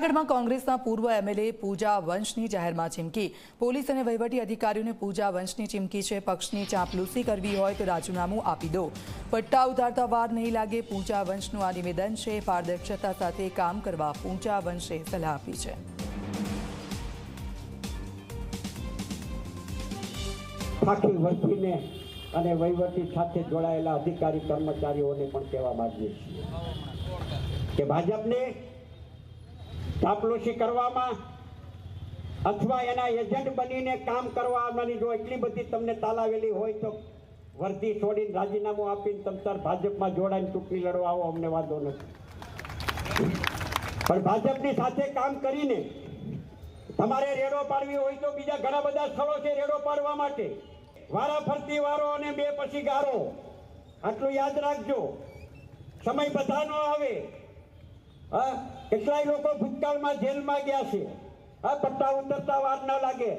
જૂનાગઢમાં કોંગ્રેસના પૂર્વ એમએલએ પૂજા વંશની જાહેરમાં ચીમકી. પોલીસ અને વહીવટી અધિકારીઓને પૂજા વંશની ચીમકી છે. પક્ષની ચાંપલૂસી કરવી હોય તો રાજીનામું આપી દો. પટ્ટા ઉતારતા વાર નહીં લાગે. પૂજા વંશનું આ નિવેદન છે. પારદર્શકતા સાથે કામ કરવા પૂજા વંશે સલાહ આપી છે. અને વહીવટી સાથે જોડાયેલા અધિકારી કર્મચારીઓને પણ કહેવા માંગીએ છીએ કે ભાજપને ચાપલુસી કરવામાં અથવા એના એજન્ટ બનીને કામ કરવાની જો એટલી બધી તમને તાલાવેલી હોય તો વર્દી છોડીને રાજીનામું આપીને તમ તાર ભાજપમાં જોડાઈને ચૂંટણી લડવા આવો અમને વાંધો નથી. પણ ભાજપની સાથે કામ કરીને તમારે રેડો પાડવી હોય તો બીજા ઘણા બધા સ્થળો છે રેડો પાડવા માટે. વારા ફરતી વારો અને બે પછી ગારો. આટલું યાદ રાખજો. સમય બધાનો આવે. હા કેટલાય લોકો ભૂતકાળમાં જેલમાં ગયા છે. હા પટ્ટા ઉતરતા વાર ન લાગે.